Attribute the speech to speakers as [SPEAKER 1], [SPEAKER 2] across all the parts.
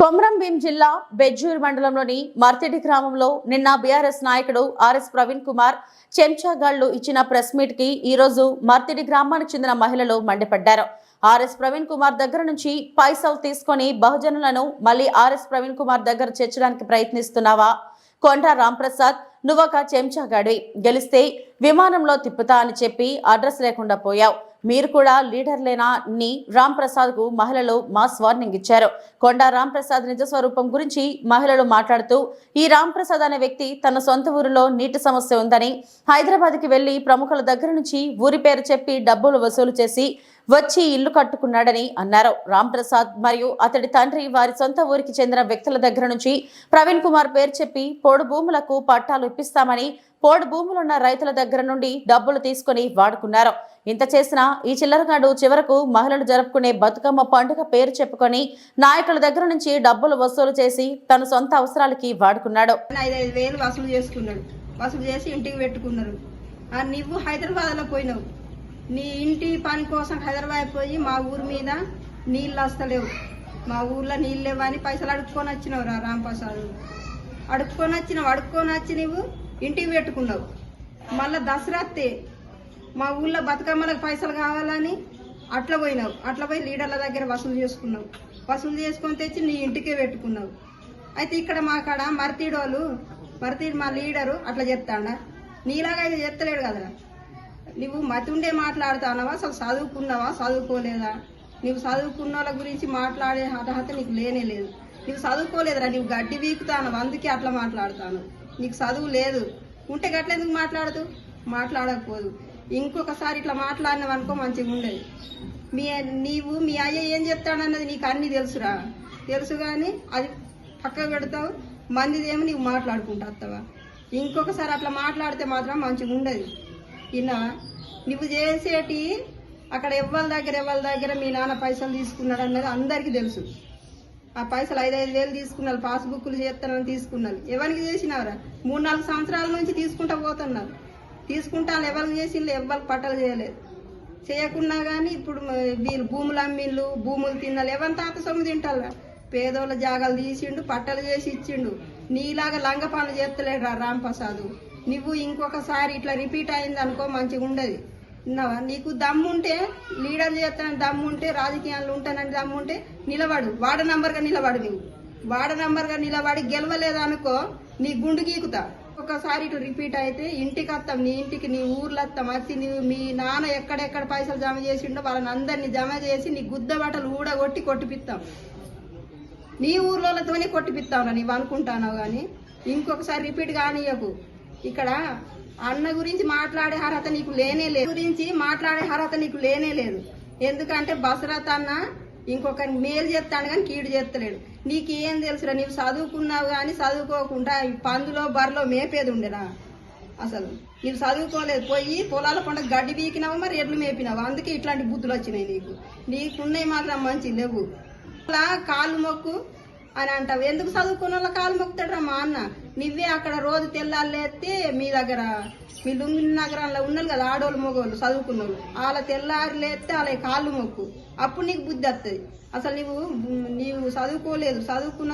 [SPEAKER 1] కొమరంభీం జిల్లా బెజ్జూర్ మండలంలోని మర్తిడి గ్రామంలో నిన్న బీఆర్ఎస్ నాయకుడు ఆర్ఎస్ ప్రవీణ్ కుమార్ చెంచాగాళ్ళు ఇచ్చిన ప్రెస్ మీట్కి ఈ రోజు మర్తిడి గ్రామానికి చెందిన మహిళలు మండిపడ్డారు. ఆర్ఎస్ ప్రవీణ్ కుమార్ దగ్గర నుంచి పైసలు తీసుకొని బహుజనులను మళ్ళీ ఆర్ఎస్ ప్రవీణ్ కుమార్ దగ్గర చేర్చడానికి ప్రయత్నిస్తున్నావా? కొండ రాంప్రసాద్ నువ్వొక చెంచాగాడివి. గెలిస్తే విమానంలో తిప్పుతా అని చెప్పి అడ్రస్ లేకుండా పోయావు. మీరు కూడా లీడర్లేనా ని రామ్ ప్రసాద్కు మహిళలు మాస్ వార్నింగ్ ఇచ్చారు. కొండా రామ్ ప్రసాద్ నిజ స్వరూపం గురించి మహిళలు మాట్లాడుతూ ఈ రామ్ ప్రసాద్ అనే వ్యక్తి తన సొంత ఊరిలో నీటి సమస్య ఉందని హైదరాబాద్కి వెళ్ళి ప్రముఖుల దగ్గర నుంచి ఊరి పేరు చెప్పి డబ్బులు వసూలు చేసి వచ్చి ఇల్లు కట్టుకున్నాడని అన్నారు. రామ్ ప్రసాద్ మరియు అతడి తండ్రి వారి సొంత ఊరికి చెందిన వ్యక్తుల దగ్గర నుంచి ప్రవీణ్ కుమార్ పేరు చెప్పి పోడు భూములకు పట్టాలు ఇప్పిస్తామని పోడు భూములున్న రైతుల దగ్గర నుండి డబ్బులు తీసుకుని వాడుకున్నారు. ఇంత చేసినా ఈ చిల్లరగాడు చివరకు మహిళలు జరుపుకునే బతుకమ్మ పండుగ పేరు చెప్పుకొని నాయకుల దగ్గర నుంచి డబ్బులు వసూలు చేసి తన సొంత అవసరాలకి వాడుకున్నాడు.
[SPEAKER 2] ఐదు ఐదు వేలు వసూలు చేసుకున్నాడు. వసూలు చేసి ఇంటికి పెట్టుకున్నారు. నువ్వు హైదరాబాద్లో పోయినావు. నీ ఇంటి పని కోసం హైదరాబాద్ పోయి మా ఊరి మీద నీళ్ళు వస్తలేవు మా ఊర్లో నీళ్ళు లేవని పైసలు అడుక్కొని వచ్చినావు రా రాంప్రసాద్. అడుక్కొని వచ్చినావు అడుక్కొని వచ్చి నువ్వు ఇంటికి పెట్టుకున్నావు. మళ్ళీ దసరా మా ఊళ్ళో బతుకమ్మలకు పైసలు కావాలని అట్లా పోయినావు. అట్లా పోయి లీడర్ల దగ్గర వసూలు చేసుకున్నావు. వసూలు చేసుకొని తెచ్చి నీ ఇంటికే పెట్టుకున్నావు. అయితే ఇక్కడ మా కాడ మర్తీడోళ్ళు మర్తీడు మా లీడరు అట్లా చెప్తాడా. నీలాగా అయితే చెప్తలేడు కదరా. నువ్వు మతి ఉండే అసలు చదువుకున్నావా చదువుకోలేదా నువ్వు చదువుకున్న వాళ్ళ గురించి మాట్లాడే అర్హత నీకు లేనే లేదు. నువ్వు చదువుకోలేదురా నువ్వు గడ్డి వీకుతాను అందుకే అట్లా మాట్లాడుతాను. నీకు చదువు లేదు. ఉంటే గట్ల ఎందుకు మాట్లాడదు? మాట్లాడకపోదు. ఇంకొకసారి ఇట్లా మాట్లాడినావు అనుకో మంచిగా ఉండేది. మీ నీవు మీ అయ్య ఏం చెప్తాడన్నది నీకు అన్ని తెలుసురా. తెలుసు కానీ అది పక్క పెడతావు. మందిదేమో నీవు మాట్లాడుకుంటా ఇంకొకసారి అట్లా మాట్లాడితే మాత్రం మంచిగా ఉండదు. ఇలా నువ్వు చేసేటి అక్కడ ఎవ్వరి దగ్గర ఎవరి దగ్గర మీ నాన్న పైసలు తీసుకున్నాడు అన్నది అందరికీ తెలుసు. ఆ పైసలు ఐదు ఐదు వేలు తీసుకున్నారు పాస్బుక్లు చేస్తానని తీసుకున్నారు ఎవరికి చేసినారా మూడు నాలుగు సంవత్సరాల నుంచి తీసుకుంటా పోతున్నారు. తీసుకుంటా వాళ్ళు ఎవరికి చేసిండ్రు? ఎవరికి పట్టలు చేయలేదు. చేయకున్నా కానీ ఇప్పుడు వీళ్ళు భూములు అమ్మిళ్ళు భూములు తిన్నాళ్ళు. ఎవరి తాత సొమ్ము తింటారా? పేదోళ్ళ జాగాలు తీసిండు పట్టలు చేసి ఇచ్చిండు. నీలాగా లంగ పనులు చేస్తలేడు రా రాంప్రసాద్. నువ్వు ఇంకొకసారి ఇట్లా రిపీట్ అయింది అనుకో మంచిగా ఉండదు. విన్నావా నీకు దమ్ముంటే లీడర్ చేస్తానని దమ్ముంటే రాజకీయాల్లో ఉంటానని దమ్ముంటే నిలబడు. వాడ నంబర్గా నిలబడు నువ్వు వాడ నంబర్గా నిలబడి గెలవలేదనుకో నీ గుండు గీకుతా. ఒక్కసారి ఇటు రిపీట్ అయితే ఇంటికి వస్తాం నీ ఇంటికి నీ ఊర్లో వస్తాం వచ్చి నీవు మీ నాన్న ఎక్కడెక్కడ పైసలు జమ చేసిండో వాళ్ళని అందరినీ జమ చేసి నీ గుద్ద బట్టలు ఊడగొట్టి కొట్టిపిస్తాం నీ ఊర్లోతోనే కొట్టిపిస్తావు నీవు అనుకుంటానావు కానీ ఇంకొకసారి రిపీట్ కానీయకు. ఇక్కడ అన్న గురించి మాట్లాడే అర్హత నీకు లేనే లేదు. గురించి మాట్లాడే అర్హత నీకు లేనే లేదు. ఎందుకంటే బసరత్ అన్న ఇంకొక మేలు చేస్తాను కానీ కీడు చేస్తలేడు. నీకు ఏం తెలుసురా నీవు చదువుకున్నావు కానీ చదువుకోకుండా పందులో బర్రెలో మేపేది ఉండేనా? అసలు నీవు చదువుకోలేదు. పోయి పొలాల పండుగ గడ్డి వీకినావు మరి ఎడ్లు మేపినావు? అందుకే ఇట్లాంటి బుద్ధులు వచ్చినాయి నీకు. నీకున్నాయి మాత్రం మంచి లేవు. అలా కాళ్ళు మొక్కు అని అంటావు. ఎందుకు చదువుకున్న వాళ్ళ కాళ్ళు మొక్కుతాడు మా అన్న? నువ్వే అక్కడ రోజు తెల్లారులేస్తే మీ దగ్గర మీ లుంగి నగరంలో ఉన్నారు కదా ఆడోళ్ళు మగవాళ్ళు చదువుకున్న వాళ్ళు వాళ్ళ తెల్లారు లేస్తే వాళ్ళ కాళ్ళు మొక్కు. అప్పుడు నీకు బుద్ధి వస్తుంది అసలు నీవు నీవు చదువుకోలేదు. చదువుకున్న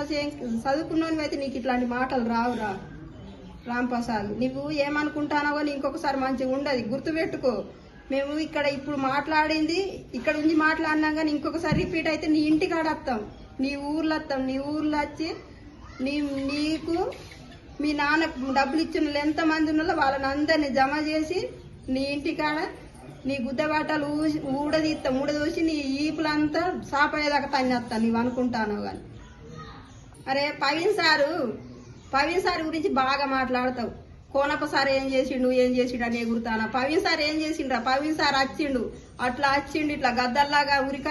[SPEAKER 2] చదువుకున్నవి అయితే నీకు ఇట్లాంటి మాటలు రావురా. రాంప్రసాద్ నువ్వు ఏమనుకుంటానో ఇంకొకసారి మంచిగా ఉండదు. గుర్తుపెట్టుకో. మేము ఇక్కడ ఇప్పుడు మాట్లాడింది ఇక్కడ ఉంది మాట్లాడినాం కానీ ఇంకొకసారి రిపీట్ అయితే నీ ఇంటికి వస్తాం నీ ఊర్లో వస్తాం నీ ఊర్లో వచ్చి నీ నీకు మీ నాన్న డబ్బులు ఇచ్చిన వాళ్ళు ఎంతమంది ఉన్నారో వాళ్ళని అందరినీ జమ చేసి నీ ఇంటికాడ నీ గుద్దబాటలు ఊసి ఊడదీస్తా ఊడదూసి నీ ఈపులంతా సాపయ్యేదాకా తన్నేస్తా నీవు అనుకుంటాను కానీ అరే పవీన్ సారు పవీన్ సార్ గురించి బాగా మాట్లాడతావు. కోనప్ప సార్ ఏం చేసిండు ఏం చేసిండు అని ఎగురుతానా? పవీన్ సార్ ఏం చేసిండ్రా? పవీన్ సార్ వచ్చిండు అట్లా వచ్చిండు ఇట్లా గద్దల్లాగా ఉరికొచ్చి